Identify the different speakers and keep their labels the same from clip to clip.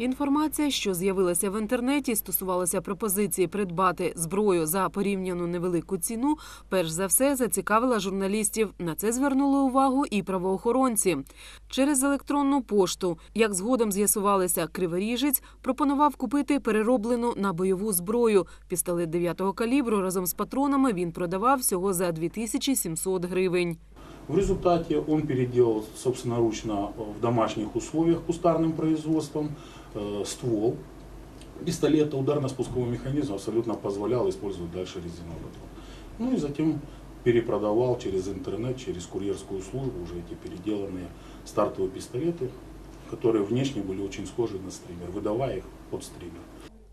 Speaker 1: Інформація, що з'явилася в інтернеті, стосувалася пропозиції придбати зброю за порівняно невелику ціну. Перш за все зацікавила журналістів. На це звернули увагу і правоохоронці. Через електронну пошту, як згодом з'ясувалося, криворіжець пропонував купити перероблену на бойову зброю. Пістолет 9-го калібру разом з патронами він продавав всього за 2700 гривень.
Speaker 2: В результате он переделал собственноручно э, в домашних условиях кустарным производством э, ствол пистолета ударно-спусковой механизм абсолютно позволял использовать дальше резиновый патрон. Ну и затем перепродавал через интернет, через курьерскую службу уже эти переделанные стартовые пистолеты, которые внешне были очень схожи на стример, выдавая их под стример.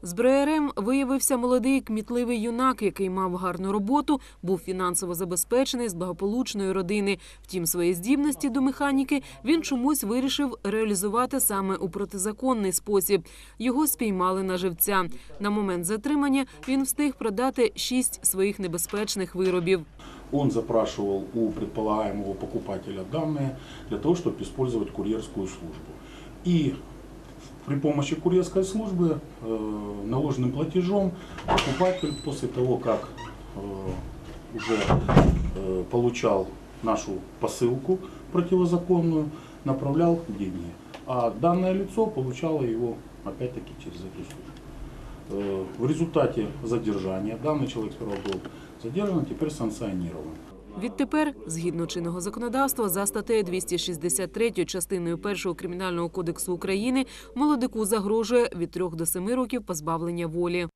Speaker 1: Зброярем виявився молодий кмітливий юнак, який мав гарну роботу, був фінансово забезпечений з благополучної родини. Втім, свої здібності до механіки він чомусь вирішив реалізувати саме у протизаконний спосіб. Його спіймали на живця. На момент затримання він встиг продати шість своїх небезпечних виробів.
Speaker 2: Он запрашивал у предполагаемого покупателя данные для того, чтобы использовать курьерскую службу. И при помощи курьерской службы э, наложенным платежом покупатель после того, как э, уже э, получал нашу посылку противозаконную, направлял деньги. А данное лицо получало его опять-таки через эту службу. В результате задержания данный человек был задержан, теперь санкционирован.
Speaker 1: Відтепер, згідно чинного законодавства, за статтею 263 частиною 1 Кримінального кодексу України молодику загрожує від 3 до 7 років позбавлення волі.